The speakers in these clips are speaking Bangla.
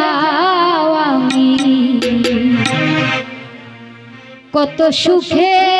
যাও আমি। কত সুখে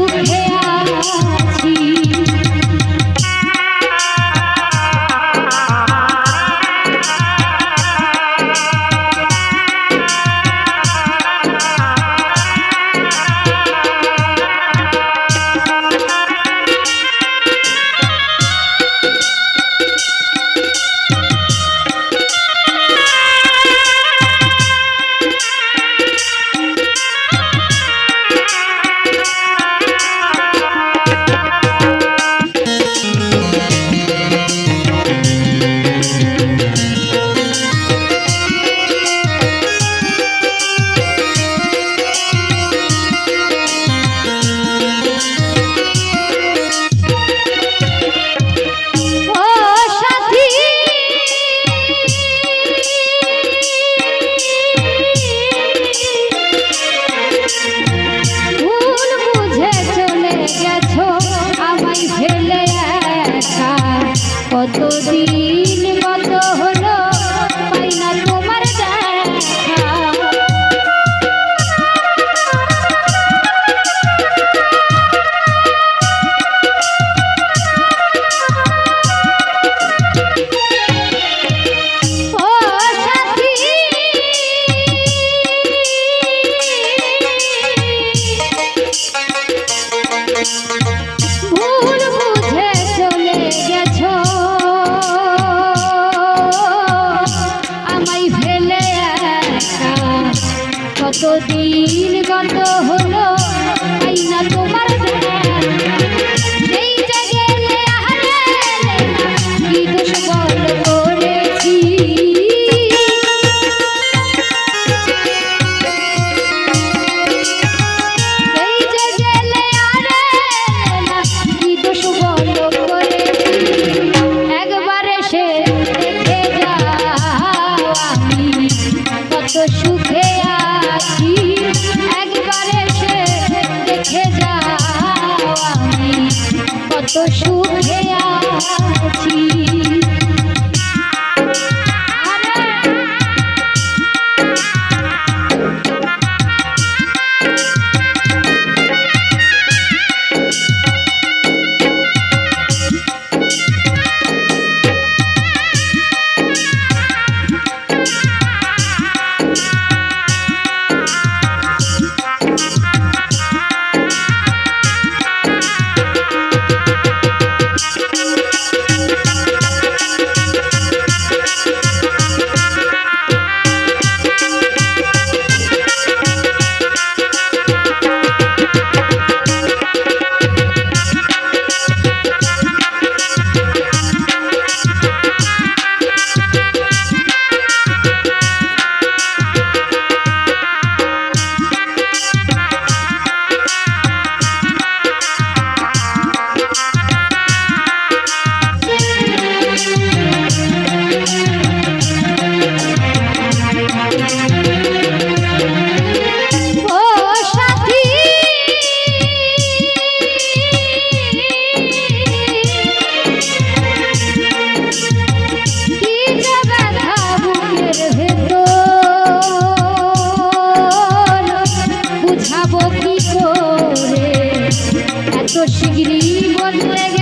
তোর ডিগ্রি বদলে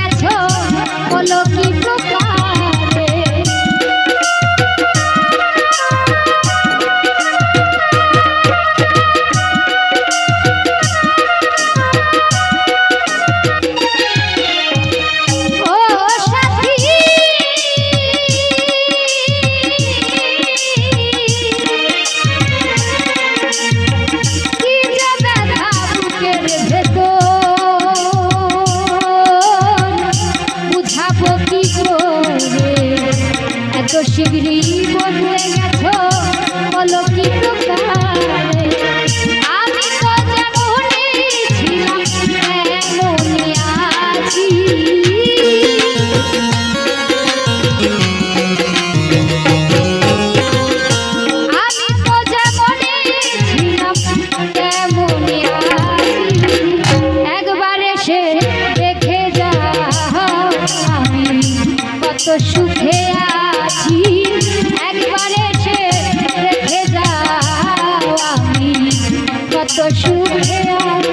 কত সুখে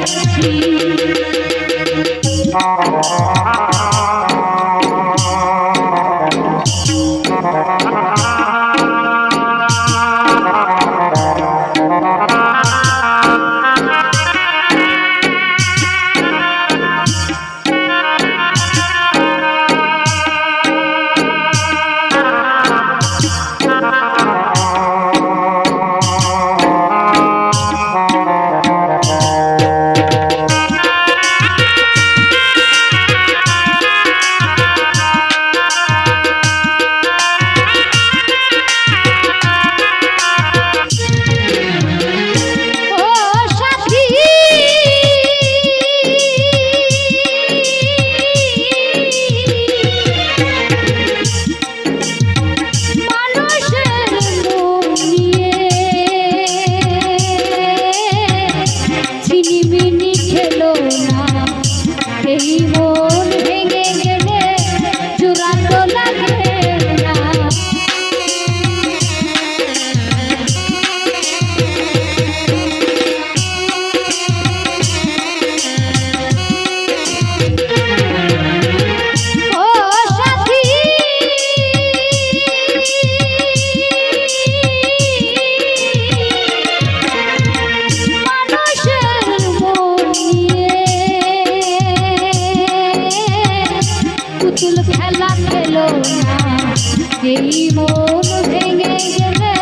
আছি এই মন ভেঙে গেলে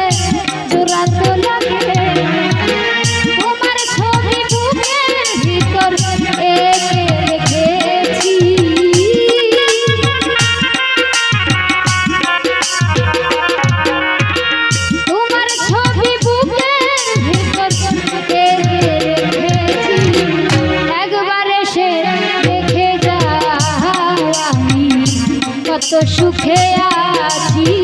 জোড়া তো লাগে তোমার ছবি বুকের ভিতর এঁকে রেখেছি। তোমার ছবি বুকের ভিতর এঁকে রেখেছি। একবার এসে দেখে যাও আমি কত সুখে আছি একবার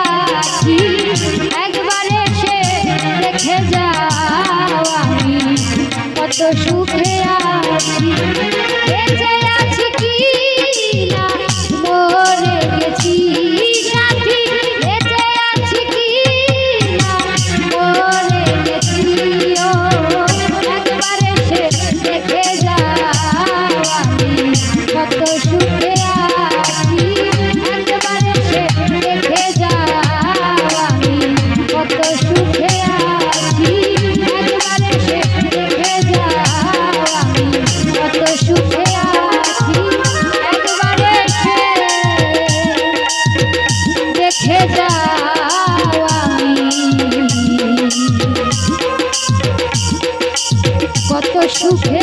কত সুখে